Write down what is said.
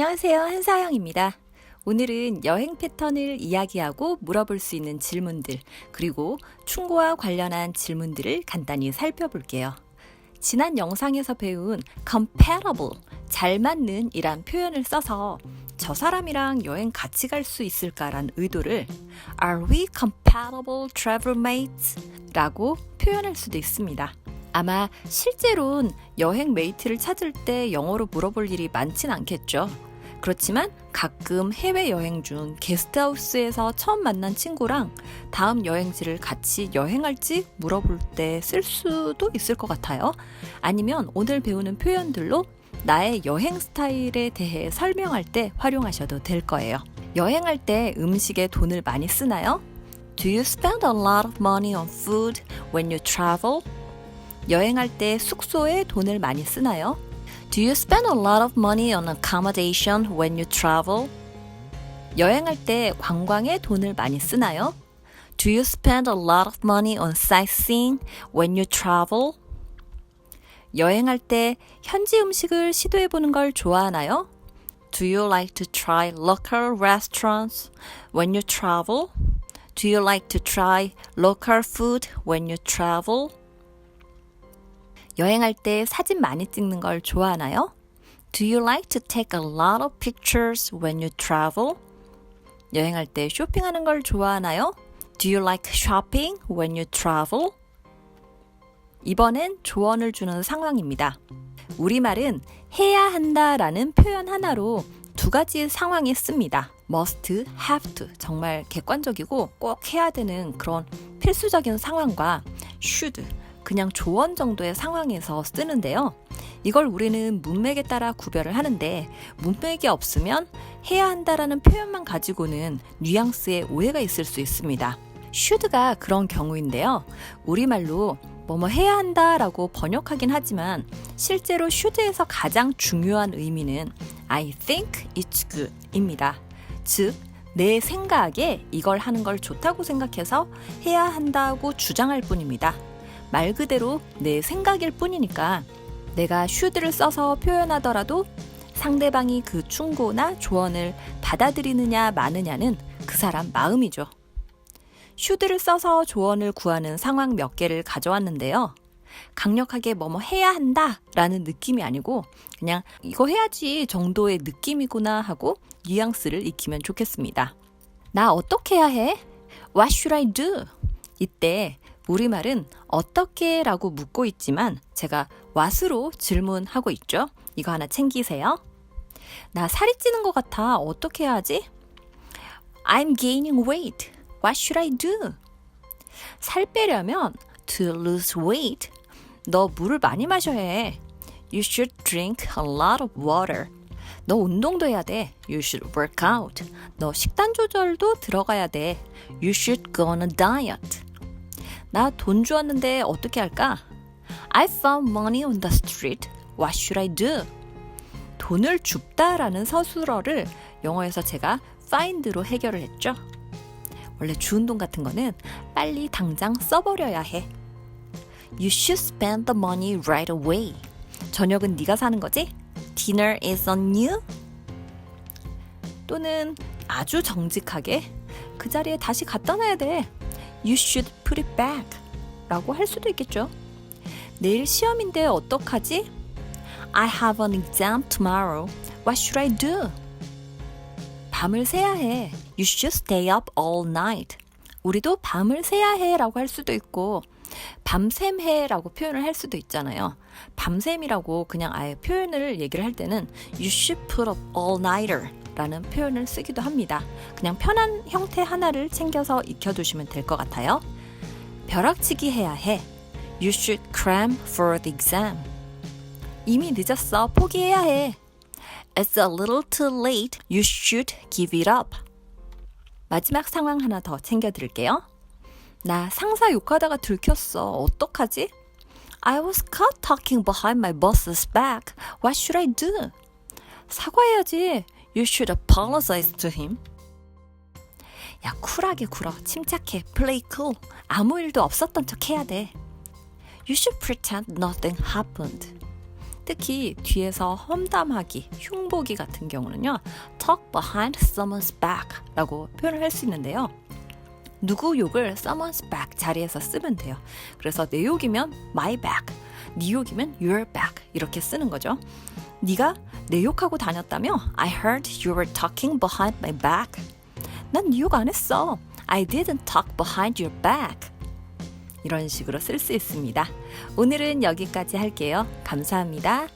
안녕하세요. 한사영입니다. 오늘은 여행 패턴을 이야기하고 물어볼 수 있는 질문들, 그리고 충고와 관련한 질문들을 간단히 살펴볼게요. 지난 영상에서 배운 compatible, 잘 맞는 이란 표현을 써서 저 사람이랑 여행 같이 갈 수 있을까란 의도를 Are we compatible travel mates? 라고 표현할 수도 있습니다. 아마 실제론 여행 메이트를 찾을 때 영어로 물어볼 일이 많진 않겠죠. 그렇지만 가끔 해외 여행 중 게스트하우스에서 처음 만난 친구랑 다음 여행지를 같이 여행할지 물어볼 때 쓸 수도 있을 것 같아요. 아니면 오늘 배우는 표현들로 나의 여행 스타일에 대해 설명할 때 활용하셔도 될 거예요. 여행할 때 음식에 돈을 많이 쓰나요? Do you spend a lot of money on food when you travel? 여행할 때 숙소에 돈을 많이 쓰나요? Do you spend a lot of money on accommodation when you travel? 여행할 때 관광에 돈을 많이 쓰나요? Do you spend a lot of money on sightseeing when you travel? 여행할 때 현지 음식을 시도해 보는 걸 좋아하나요? Do you like to try local restaurants when you travel? Do you like to try local food when you travel? 여행할 때 사진 많이 찍는 걸 좋아하나요? Do you like to take a lot of pictures when you travel? 여행할 때 쇼핑하는 걸 좋아하나요? Do you like shopping when you travel? 이번엔 조언을 주는 상황입니다. 우리말은 해야 한다 라는 표현 하나로 두 가지 상황에 씁니다. must, have to. 정말 객관적이고 꼭 해야 되는 그런 필수적인 상황과 should, 그냥 조언 정도의 상황에서 쓰는데요. 이걸 우리는 문맥에 따라 구별을 하는데 문맥이 없으면 해야 한다라는 표현만 가지고는 뉘앙스에 오해가 있을 수 있습니다. should가 그런 경우인데요. 우리말로 뭐뭐 해야 한다라고 번역하긴 하지만 실제로 should에서 가장 중요한 의미는 I think it's good 입니다. 즉, 내 생각에 이걸 하는 걸 좋다고 생각해서 해야 한다고 주장할 뿐입니다. 말 그대로 내 생각일 뿐이니까 내가 should를 써서 표현하더라도 상대방이 그 충고나 조언을 받아들이느냐 마느냐는 그 사람 마음이죠. should를 써서 조언을 구하는 상황 몇 개를 가져왔는데요. 강력하게 뭐뭐 해야 한다 라는 느낌이 아니고 그냥 이거 해야지 정도의 느낌이구나 하고 뉘앙스를 익히면 좋겠습니다. 나 어떻게 해야 해? What should I do? 이때 우리말은 어떻게 라고 묻고 있지만 제가 what으로 질문하고 있죠. 이거 하나 챙기세요. 나 살이 찌는 것 같아. 어떻게 해야지? I'm gaining weight. What should I do? 살 빼려면 to lose weight. 너 물을 많이 마셔야 해. You should drink a lot of water. 너 운동도 해야 돼. You should work out. 너 식단 조절도 들어가야 돼. You should go on a diet. 나 돈 주었는데 어떻게 할까? I found money on the street. What should I do? 돈을 줍다라는 서술어를 영어에서 제가 find로 해결을 했죠. 원래 주운 돈 같은 거는 빨리 당장 써버려야 해. You should spend the money right away. 저녁은 네가 사는 거지? Dinner is on you? 또는 아주 정직하게 그 자리에 다시 갖다 놔야 돼. You should put it back. 라고 할 수도 있겠죠. 내일 시험인데 어떡하지? I have an exam tomorrow. What should I do? 밤을 새야 해. You should stay up all night. 우리도 밤을 새야 해 라고 할 수도 있고, 밤샘 해 라고 표현을 할 수도 있잖아요. 밤샘이라고 그냥 아예 표현을 얘기를 할 때는 You should put up all nighter 라는 표현을 쓰기도 합니다. 그냥 편한 형태 하나를 챙겨서 익혀두시면 될 것 같아요. 벼락치기 해야 해. You should cram for the exam. 이미 늦었어. 포기해야 해. It's a little too late. You should give it up. 마지막 상황 하나 더 챙겨드릴게요. 나 상사 욕하다가 들켰어. 어떡하지? I was caught talking behind my boss's back. What should I do? 사과해야지. You should apologize to him. 야, 쿨하게 굴어. 침착해. Play cool. 아무 일도 없었던 척 해야 돼. You should pretend nothing happened. 특히 뒤에서 험담하기, 흉보기 같은 경우는요. talk behind someone's back 라고 표현을 할 수 있는데요. 누구 욕을 someone's back 자리에서 쓰면 돼요. 그래서 내 욕이면 my back, 네 욕이면 your back 이렇게 쓰는 거죠. 네가 내 욕하고 다녔다며? I heard you were talking behind my back. 난 네 욕 안 했어. I didn't talk behind your back. 이런 식으로 쓸 수 있습니다. 오늘은 여기까지 할게요. 감사합니다.